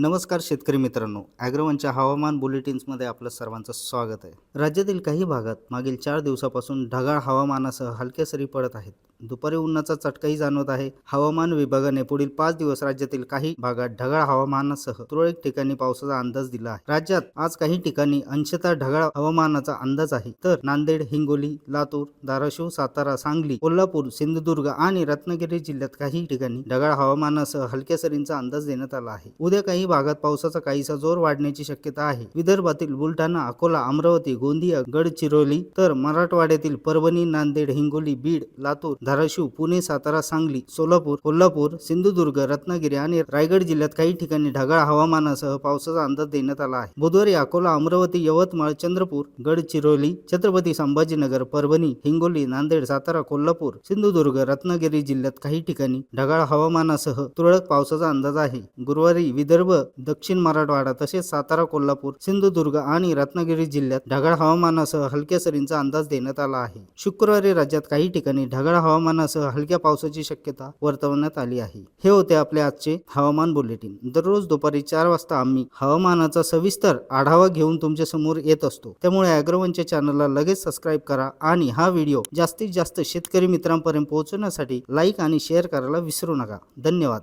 नमस्कार शेतकरी मित्रांनो. ॲग्रोवनच्या हवामान बुलेटिन्समध्ये आपलं सर्वांचं स्वागत आहे. राज्यातील काही भागात मागील चार दिवसापासून ढगाळ हवामानासह हलक्या सरी पडत आहेत. दुपारी उन्हाचा चटकाही जाणवत आहे. हवामान विभागाने पुढील पाच दिवस राज्यातील काही भागात ढगाळ हवामानासह तुरळक ठिकाणी पावसाचा अंदाज दिला आहे. राज्यात आज काही ठिकाणी अंशतः ढगाळ हवामानाचा अंदाज आहे. तर नांदेड हिंगोली लातूर धाराशिव सातारा सांगली कोल्हापूर सिंधुदुर्ग आणि रत्नागिरी जिल्ह्यात काही ठिकाणी ढगाळ हवामानासह हलक्या सरींचा अंदाज देण्यात आला आहे. उद्या काही भागात पावसाचा काहीसा जोर वाढण्याची शक्यता आहे. विदर्भातील बुलढाणा अकोला अमरावती गोंदिया गडचिरोली तर मराठवाड्यातील परभणी नांदेड हिंगोली बीड लातूर धाराशिव पुणे सातारा सांगली सोलापूर कोल्हापूर सिंधुदुर्ग रत्नागिरी आणि रायगड जिल्ह्यात काही ठिकाणी ढगाळ हवामानासह पावसाचा अंदाज देण्यात आला आहे. बुधवारी अकोला अमरावती यवतमाळ चंद्रपूर गडचिरोली छत्रपती संभाजीनगर परभणी हिंगोली नांदेड सातारा कोल्हापूर सिंधुदुर्ग रत्नागिरी जिल्ह्यात काही ठिकाणी ढगाळ हवामानासह तुरळक पावसाचा अंदाज आहे. गुरुवारी विदर्भ दक्षिण मराठवाडा तसेच सातारा कोल्हापूर सिंधुदुर्ग आणि रत्नागिरी जिल्ह्यात ढगाळ हवामानासह हलक्या सरींचा अंदाज देण्यात आला आहे. शुक्रवारी राज्यात काही ठिकाणी ढगाळ हवामानासह हलक्या पावसाची शक्यता वर्तवण्यात आली आहे. हे होते आपले आजचे हवामान बुलेटिन. दररोज दुपारी चार वाजता आम्ही हवामानाचा सविस्तर आढावा घेऊन तुमच्यासमोर येत असतो. त्यामुळे अॅग्रोवनच्या चॅनलला लगेच सबस्क्राईब करा आणि हा व्हिडिओ जास्तीत जास्त शेतकरी मित्रांपर्यंत पोहोचवण्यासाठी लाईक आणि शेअर करायला विसरू नका. धन्यवाद.